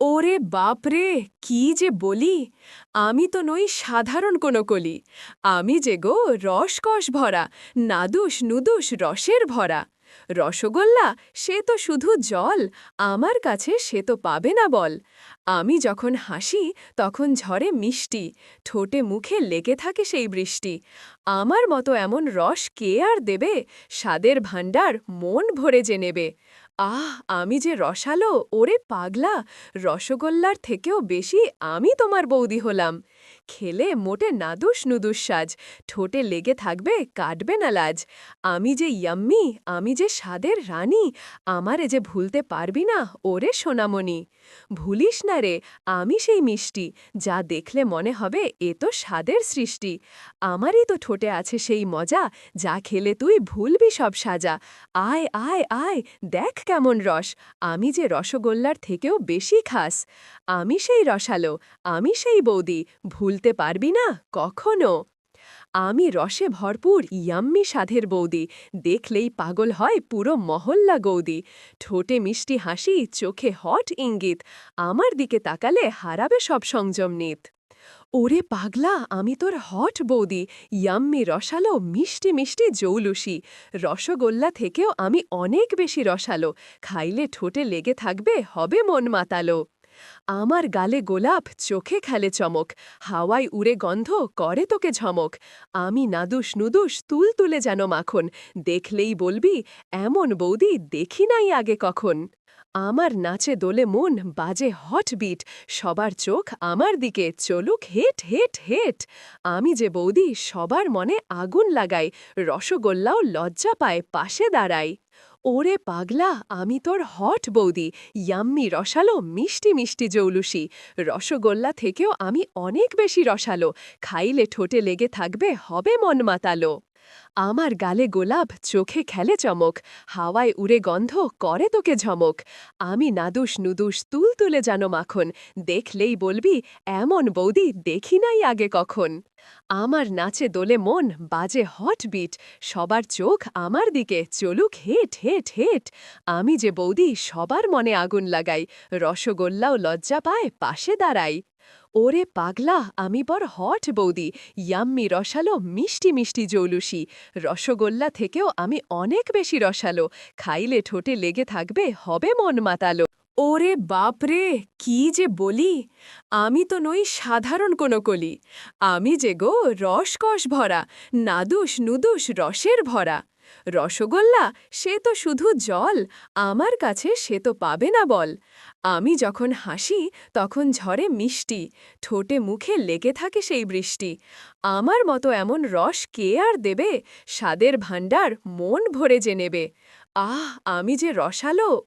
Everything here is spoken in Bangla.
ওরে বাপরে, কি যে বলি? আমি তো নই সাধারণ কোনো কলি। আমি যে গো রসকস ভরা, নাদুস নুদুস রসের ভরা। রসগোল্লা, সে তো শুধু জল, আমার কাছে সে তো পাবে না বল। আমি যখন হাসি, তখন ঝরে মিষ্টি, ঠোঁটে মুখে লেগে থাকে সেই বৃষ্টি। আমার মতো এমন রস কে আর দেবে? স্বাদের ভাণ্ডার মন ভরে যে নেবে। আহ, আমি যে রসালো, ওরে পাগলা, রসগোল্লার থেকেও বেশি আমি তোমার বৌদি হলাম। খেলে মোটে নাদুস নুদুস সাজ, ঠোঁটে লেগে থাকবে, কাটবে না লাজ। আমি যে ইয়াম্মি, আমি যে স্বাদের রানী, আমারে যে ভুলতে পারবি না, ওরে সোনামণি। ভুলিস না রে, আমি সেই মিষ্টি, যা দেখলে মনে হবে এ তো স্বাদের সৃষ্টি। আমারই তো ঠোঁটে আছে সেই মজা, যা খেলে তুই ভুলবি সব সাজা। আয় আয় আয়, দেখ কেমন রস? আমি যে রসগোল্লার থেকেও বেশি খাস। আমি সেই রসালো, আমি সেই বৌদি, ভুলতে পারবি না, কখনো। আমি রসে ভরপুর ইয়াম্মি সাধের বৌদি, দেখলেই পাগল হয় পুরো মহল্লা গৌদি। ঠোঁটে মিষ্টি হাসি, চোখে হট ইঙ্গিত, আমার দিকে তাকালে হারাবে সব সংযম নিত। ওরে পাগলা, আমি তোর হট বৌদি, ইয়াম্মি রসালো, মিষ্টি মিষ্টি জৌলুসি। রসগোল্লা থেকেও আমি অনেক বেশি রসালো, খাইলে ঠোঁটে লেগে থাকবে, হবে মন মাতালো। আমার গালে গোলাপ, চোখে খেলে চমক, হাওয়ায় উড়ে গন্ধ, করে তোকে ঝমক। আমি নাদুস নুদুস, তুল তুলে যেন মাখন, দেখলেই বলবি, এমন বৌদি দেখি নাই আগে কখন। আমার নাচে দোলে মন বাজে হট বিট সবার চোখ আমার দিকে চলুক হেট হেট হেট। আমি যে বৌদি, সবার মনে আগুন লাগাই, রসগোল্লাও লজ্জা পায়, পাশে দাঁড়াই। ওরে পাগলা, আমি তোর হট বৌদি, ইয়াম্মি রসালো, মিষ্টি মিষ্টি জৌলুসি। রসগোল্লা থেকেও আমি অনেক বেশি রসালো, খাইলে ঠোঁটে লেগে থাকবে, হবে মন মাতালো। আমার গালে গোলাপ, চোখে খেলে চমক, হাওয়ায় উড়ে গন্ধ, করে তোকে ঝমক। আমি নাদুস নুদুস তুল তুলে জানো মাখন, দেখলেই বলবি, এমন বৌদি দেখি নাই আগে কখন। আমার নাচে দোলে মন, বাজে হট বিট সবার চোখ আমার দিকে, চলুক হেট হেট হেট। আমি যে বৌদি, সবার মনে আগুন লাগাই, রসগোল্লাও লজ্জা পায়, পাশে দাঁড়াই। ওরে পাগলা, আমি বড় হট বৌদি, ইয়াম্মি রসালো, মিষ্টি মিষ্টি জৌলুসি। রসগোল্লা থেকেও আমি অনেক বেশি রসালো, খাইলে ঠোঁটে লেগে থাকবে, হবে মন মাতালো। ওরে বাপরে, কি যে বলি! আমি তো নই সাধারণ কোনো কলি। আমি যে গো রসকস ভরা, নাদুস নুদুস রসের ভরা। রসগোল্লা, সে তো শুধু জল, আমার কাছে সে তো পাবে না বল। আমি যখন হাসি, তখন ঝরে মিষ্টি, ঠোঁটে মুখে লেগে থাকে সেই বৃষ্টি। আমার মতো এমন রস কে আর দেবে? স্বাদের ভাণ্ডার মন ভরে যে নেবে। আহ, আমি যে রসালো